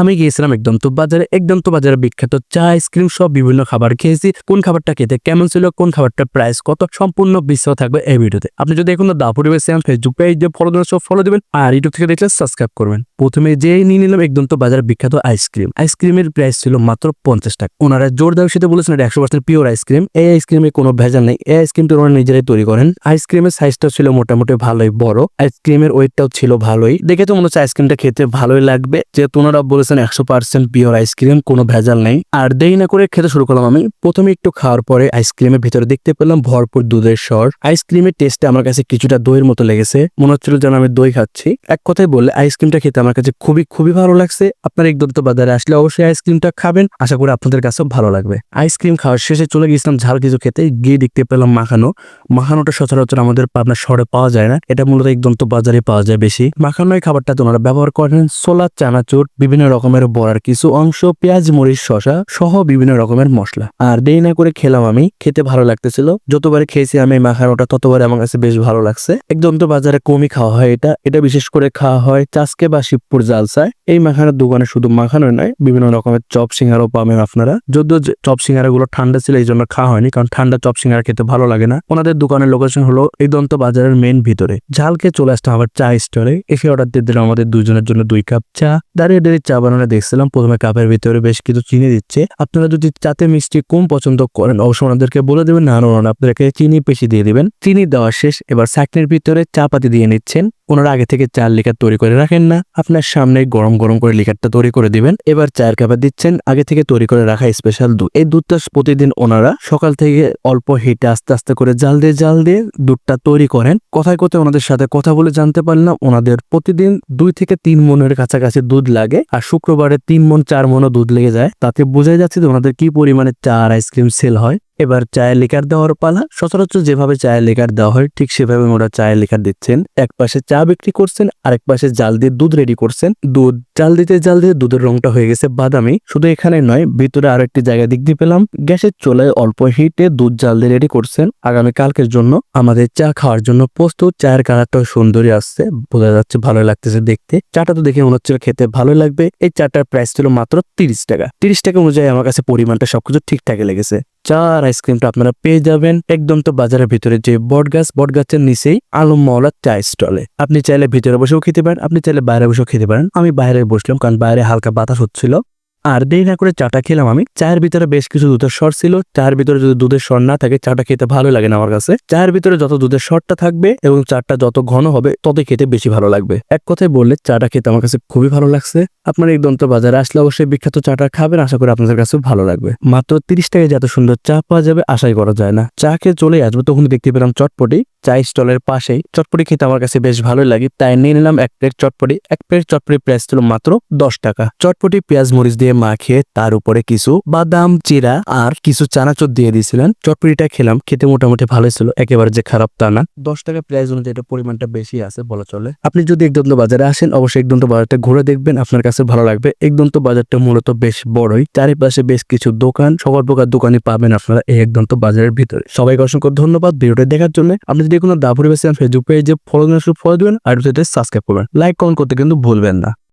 আমি গিয়েছিলাম একদম তো বাজারে, একদম তো বাজারে বিখ্যাত চা, আইসক্রিম সব বিভিন্ন খাবার খেয়েছি। কোন খাবারটা খেতে কেমন ছিল, কোন খাবারটার প্রাইস কত, সম্পূর্ণ বিশ্ব থাকবে এই ভিডিওতে। আপনি যদি এখনও দাপুরে বেসেন ফেসবুক পেজে ফলো দেবেন সব ফলো দেবেন, আর ইউটিউব থেকে দেখলে সাবস্ক্রাইব করবেন। প্রথমে যেই নিয়ে নিলাম একদম তো বাজার বিখ্যাত আইসক্রিম। আইসক্রিমের প্রাইস ছিল মাত্র পঞ্চাশ টাকা। ওনারা জোর দেওয়ার সাথে বলেছেন এটা একশো পার্সেন্ট পিওর আইসক্রিম। এই আইসক্রিমে কোনো ভেজাল নেই। এই আইসক্রিমটা ওনারা নিজেরাই তৈরি করেন। আইসক্রিমের সাইজটা ছিল মোটামুটি ভালোই বড়। আইসক্রিমের ওয়েটটাও ছিল ভালোই। দেখে তো মনে হচ্ছে আইসক্রিমটা খেতে ভালোই লাগবে। যেহেতু ওনারা বলেছেন একশো পার্সেন্ট পিওর আইসক্রিম কোনো ভেজাল নেই। আর দেরি না করে খেতে শুরু করলাম আমি। প্রথমে একটু খাওয়ার পরে আইসক্রিমের ভিতরে দেখতে পেলাম ভরপুর দুধের স্বর আইসক্রিমের টেস্টে আমার কাছে কিছুটা দইয়ের মতো লেগেছে। মনে হচ্ছিল যেন আমি দই খাচ্ছি। এক কথায় বললে আইসক্রিমটা খেতে আমার কাছে খুবই খুবই ভালো লাগছে। আপনার একদন্ত বাজারে আসলে অবশ্যই আইসক্রিমটা খাবেন। আশা করি আপনাদের কাছেও ভালো লাগবে। আইসক্রিম খাওয়ার শেষে চলে গেছিলাম ঝাল কিছু খেতে। গিয়ে দেখতে পেলাম মাখানো। মাখানোটা সচরাচর আমাদের পাবনা শহরে পাওয়া যায় না। এটা মূলত একদন্ত বাজারে পাওয়া যায় বেশি। মাখানো এই খাবারটা তোমরা ব্যবহার করেন। সোলা চানাচুর, বিভিন্ন রকমের বড়ার কিছু অংশ, পেঁয়াজ, মরিচ শশা সহ বিভিন্ন রকমের মশলা। আর দেরি না করে খেলাম আমি। খেতে ভালো লাগতেছিল। যতবার খেয়েছি আমি মাখানোটা ততবার আমার কাছে বেশ ভালো লাগছে। একদম তো বাজারে কমই খাওয়া হয় এটা। এটা বিশেষ করে খাওয়া হয় চাষকে বা শিবপুর জালসায়। এই মাখানোর দোকানে শুধু মাখানো নয়, বিভিন্ন রকমের চপ সিঙ্গারও পাবেন আপনারা। যদিও চপ সিঙ্গারা গুলো ঠান্ডা ছিল এই জন্য খাওয়া হয়নি, কারণ ঠান্ডা চপ সিঙ্গারা খেতে ভালো লাগে না। ওনাদের দোকানের লোকেশন হলো এই দন্ত বাজারের মেন ভিতরে। ঝালকে চলে আসতাম আবার চা স্টলে এসে অর্ডার দিয়ে দিলাম আমাদের দুজনের জন্য দুই কাপ চা। দাঁড়িয়ে দাঁড়িয়ে চা বানানো দেখছিলাম। প্রথমে কাপের ভিতরে বেশ কিছু চিনি দিচ্ছে। আপনারা যদি চাতে মিষ্টি কম পছন্দ করেন অবশ্য ওনাদেরকে বলে দেবেন, না ওনারা আপনাদেরকে চিনি বেশি দিয়ে দিবেন। চিনি দেওয়া শেষ। এবার চাকনির ভিতরে চা পাতি দিয়ে নিচ্ছেন। ওনারা আগে থেকে চার লিকার তৈরি করে রাখেন না। আপনার সামনে গরম গরম করে লিকারটা তৈরি করে দিবেন। এবার চায়ের কাপে দিচ্ছেন। আগে থেকে তৈরি করে রাখা স্পেশাল দুধ। এই দুধটা প্রতিদিন ওনারা সকাল থেকে অল্প হিটে আস্তে আস্তে করে জাল দিয়ে জাল দিয়ে দুধটা তৈরি করেন। কথায় কথায় ওনাদের সাথে কথা বলে জানতে পারলাম, ওনাদের প্রতিদিন দুই থেকে তিন মনের কাছাকাছি দুধ লাগে আর শুক্রবারে তিন মন, চার মনও দুধ লেগে যায়। তাতে বোঝাই যাচ্ছে যে ওনাদের কি পরিমাণে চা আর আইসক্রিম সেল হয়। এবার চায়ের লিকার দেওয়ার পালা। সচরাচর যেভাবে চায়ের লিকার দেওয়া হয়, ঠিক সেভাবে ওরা চায়ের লিকার দিচ্ছেন। এক পাশে চা বিক্রি করছেন, আরেক পাশে জাল দিয়ে দুধ রেডি করছেন। দুধ, জাল দিতে জাল দিয়ে দুধের রংটা হয়ে গেছে বাদামি। শুধু এখানে নয়, ভিতরে আরও একটি জায়গা দিক দিয়ে পেলাম। গ্যাসের চুলায় অল্প হিটে দুধ জাল দিয়ে রেডি করছেন। আগামী কালকের জন্য আমাদের চা খাওয়ার জন্য প্রস্তুত। চায়ের কালারটাও সুন্দরী আসছে, বোঝা যাচ্ছে ভালো লাগতেছে দেখতে। চাটা তো দেখে মনে হচ্ছে খেতে ভালো লাগবে। এই চাটার প্রাইস ছিল মাত্র তিরিশ টাকা। তিরিশ টাকা অনুযায়ী আমার কাছে পরিমাণটা সবকিছু ঠিকঠাক লেগেছে। চা আর আইসক্রিমটা আপনারা পেয়ে যাবেন একদম তো বাজারের ভিতরে যে বট গাছ, বট গাছের নিচেই আলম মহলার চা স্টলে। আপনি চাইলে ভিতরে বসেও খেতে পারেন, আপনি চাইলে বাইরে বসেও খেতে পারেন। আমি বাইরে বসলাম কারণ বাইরে হালকা বাতাস হচ্ছিল। আর দেরি না করে চাটা খেলাম আমি। চায়ের ভিতরে বেশ কিছু দুধের স্বর ছিল। চায়ের ভিতরে যদি দুধের স্বর না থাকে, চাটা খেতে ভালো লাগে না আমার কাছে। চায়ের ভিতরে যত দুধের স্বরটা থাকবে এবং চাটা যত ঘন হবে, ততই খেতে বেশি ভালো লাগবে। এক কথায় বললে, চাটা খেতে আমার কাছে খুবই ভালো লাগছে। আপনার এই দন্ত বাজারে আসলে অবশ্যই বিখ্যাত চাটা খাবেন। আশা করি আপনাদের কাছে ভালো লাগবে। মাত্র তিরিশ টাকায় যত সুন্দর চা পাওয়া যাবে, আশাই করা যায় না। চা খেয়ে চলে আসব। তখন দেখতে পেলাম চটপটি। চা স্টলের পাশেই। চটপটি খেতে আমার কাছে বেশ ভালোই লাগে, তাই নিয়ে নিলাম এক প্লেট চটপটি। এক প্লেট চটপটি প্রাইস ছিল মাত্র দশ টাকা। চটপটি পেঁয়াজ, মরিচ দিয়ে মাখিয়ে তার উপরে কিছু বাদাম, চিরা আর কিছু চানাচুর দিয়ে দিয়েছিলেন। চটপটিটা খেলাম, খেতে মোটামুটি ভালোই ছিল, একেবারে যে খারাপ তা না। দশ টাকা প্রাইস অনুযায়ী এটা পরিমাণটা বেশি আছে বলা চলে। আপনি যদি একদন্ত বাজারে আসেন, অবশ্যই একদন্ত বাজারটা ঘুরে দেখবেন, আপনার কাছে ভালো লাগবে। একদন্ত বাজারটা মূলত বেশ বড়ই, চারিপাশে বেশ কিছু দোকান সকল প্রকার দোকানই পাবেন আপনারা এই একদন্ত বাজারের ভিতরে। সবাইকে অসংখ্য ধন্যবাদ, ভিডিওটা দেখার জন্য। আপনি যদি কোনো দাপুরে বেশি ফেসবুক পেজে ফলো ফলো দিবেন আর সাবস্ক্রাইব করবেন। লাইক কমেন্ট করতে কিন্তু ভুলবেন না।